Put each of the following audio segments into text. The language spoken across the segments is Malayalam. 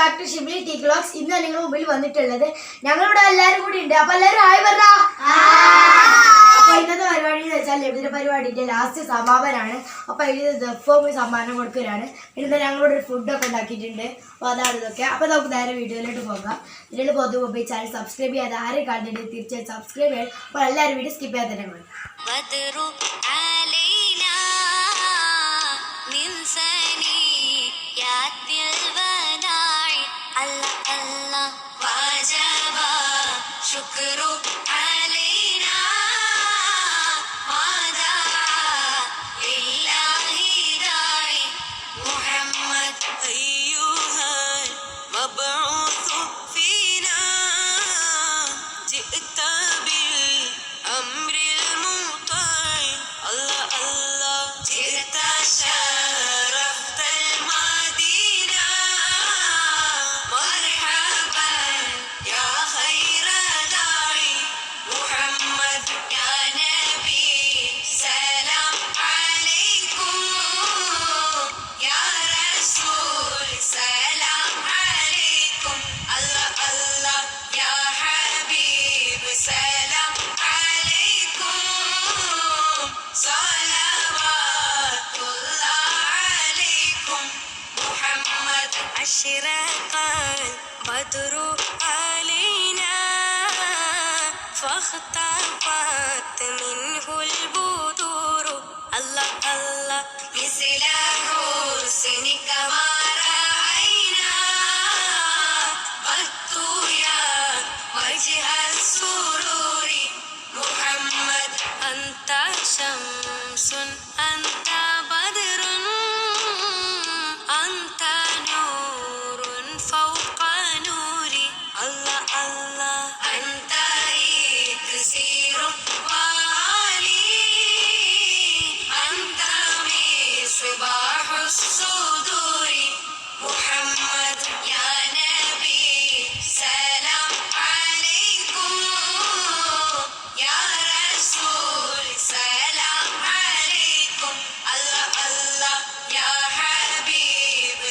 back to Shibili T clocks ഇന്ന് നിങ്ങൾ മുമ്പിൽ വന്നിട്ടുള്ളത് ഞങ്ങളിവിടെ എല്ലാവരും കൂടി ഉണ്ട് അപ്പൊ എല്ലാവരും ആയി പറഞ്ഞ അപ്പൊ ഇന്നത്തെ പരിപാടി എന്ന് വെച്ചാൽ ലഭിത പരിപാടിന്റെ ലാസ്റ്റ് സമാപനാണ് അപ്പൊ ഇതിൽ ദഫവും സമ്മാനം കൊടുക്കലാണ് പിന്നെ ഞങ്ങളിവിടെ ഒരു ഫുഡൊക്കെ ഉണ്ടാക്കിയിട്ടുണ്ട് അപ്പൊ അതാണ് ഇതൊക്കെ അപ്പൊ നമുക്ക് നേരെ വീഡിയോയിലോട്ട് പോകാം ഇതിൽ പൊതു മൊബൈൽ ചാനൽ സബ്സ്ക്രൈബ് ചെയ്യാതെ ആരും കണ്ടിട്ട് തീർച്ചയായും സബ്സ്ക്രൈബ് ചെയ്യണം അപ്പൊ എല്ലാവരും വീഡിയോ സ്കിപ്പ് ചെയ്യാതെ തന്നെ കാണും بدر علينا من ثنيات الوداع Allah, Wajaba, Shukru, Allah. أشرق البدر علينا فاختفت منه البدور. الله الله مثل حسنك.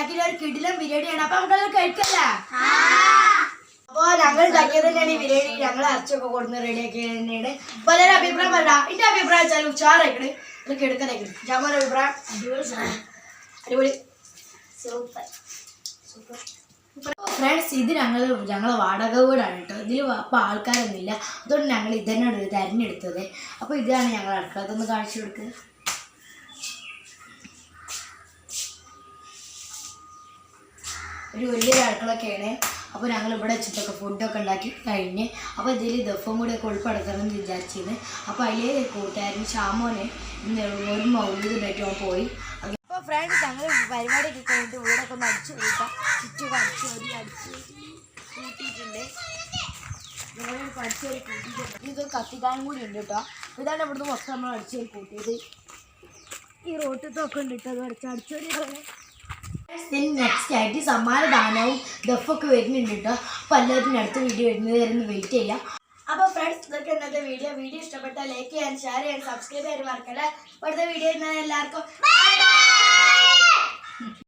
ഉണ്ടാക്കിയ ഒരു കിടിലം ബിരിയാണിയാണ്. അപ്പൊ നമുക്കത് കഴിക്കല്ലേ? അപ്പൊ ഞങ്ങൾ ഉണ്ടാക്കിയത് തന്നെയാണ് ഈ ബിരിയാണി. ഞങ്ങൾ അരച്ചൊക്കെ കൊടുന്ന് റെഡിയാക്കി തന്നെയാണ്. എല്ലാവരും അഭിപ്രായം പറയണ്ട എന്റെ അഭിപ്രായം വെച്ചാൽ ഉച്ചാറായിക്കണ് ഇതൊക്കെ ഞാൻ ജാമോന്റെ അഭിപ്രായം? അടിപൊളി സൂപ്പർ. സൂപ്പർ. ഫ്രണ്ട്സ് ഇത് ഞങ്ങൾ ഞങ്ങൾ വാടക വീടാണ് കേട്ടോ. ഇതിൽ അപ്പോൾ ആൾക്കാരൊന്നുമില്ല. അതുകൊണ്ട് ഞങ്ങൾ ഇതന്നെയാണ് തിരഞ്ഞെടുത്തത് അപ്പോൾ ഇതാണ് ഞങ്ങൾ അടുക്കളത്തൊന്ന് കാണിച്ചു കൊടുക്കുക ഒരു വലിയൊരു അടുക്കളൊക്കെയാണ് അപ്പോൾ ഞങ്ങൾ ഇവിടെ വെച്ചിട്ടൊക്കെ ഫുഡൊക്കെ ഉണ്ടാക്കി കഴിഞ്ഞ് അപ്പോൾ ഇതിൽ ദഫും കൂടെ ഒക്കെ ഉൾപ്പെടുത്തണം എന്ന് വിചാരിച്ചിരുന്നു. അപ്പോൾ അതിൽ കൂട്ടുകാരൻ ഷാമോനെ ഒരു മൗലിത് അവൻ പോയി. അപ്പോൾ ഫ്രണ്ട്സ് ഞങ്ങൾ പരിപാടിയൊക്കെ കഴിഞ്ഞിട്ട് വീടൊക്കെ ഒന്ന് അടിച്ചു കൂട്ടാം ചുറ്റും അടിച്ചു ഒരു അടിച്ച് കൂട്ടിയിട്ടുണ്ട് ഞങ്ങൾ പഠിച്ചു വരെ കൂട്ടിയിട്ടുണ്ട് ഇത് കത്തിക്കാനും കൂടി ഉണ്ട് കേട്ടോ. ഇതാണ് ഇവിടുന്ന് മൊത്തം നമ്മൾ അടിച്ചു കൂട്ടിയത് ഈ റോട്ടിലൊക്കെ ഉണ്ട് കേട്ടോ. അത് അടിച്ച് ദെൻ നെക്സ്റ്റ് ആയിട്ട് സമ്മാനദാനവും ദഫൊക്കെ വരുന്നുണ്ട് കേട്ടോ അപ്പൊ എല്ലാത്തിന്റെ അടുത്ത വീഡിയോ വരുന്നത് വരെ വെയിറ്റ് ചെയ്യാം. അപ്പോൾ ഫ്രണ്ട്സ് ഇതൊക്കെ ഇന്നത്തെ വീഡിയോ വീഡിയോ ഇഷ്ടപ്പെട്ടാൽ ലൈക്ക് ചെയ്യാൻ ഷെയർ ചെയ്യാൻ സബ്സ്ക്രൈബ് ചെയ്യാൻ മറക്കല്ലേ. ഇവിടുത്തെ വീഡിയോ എല്ലാവർക്കും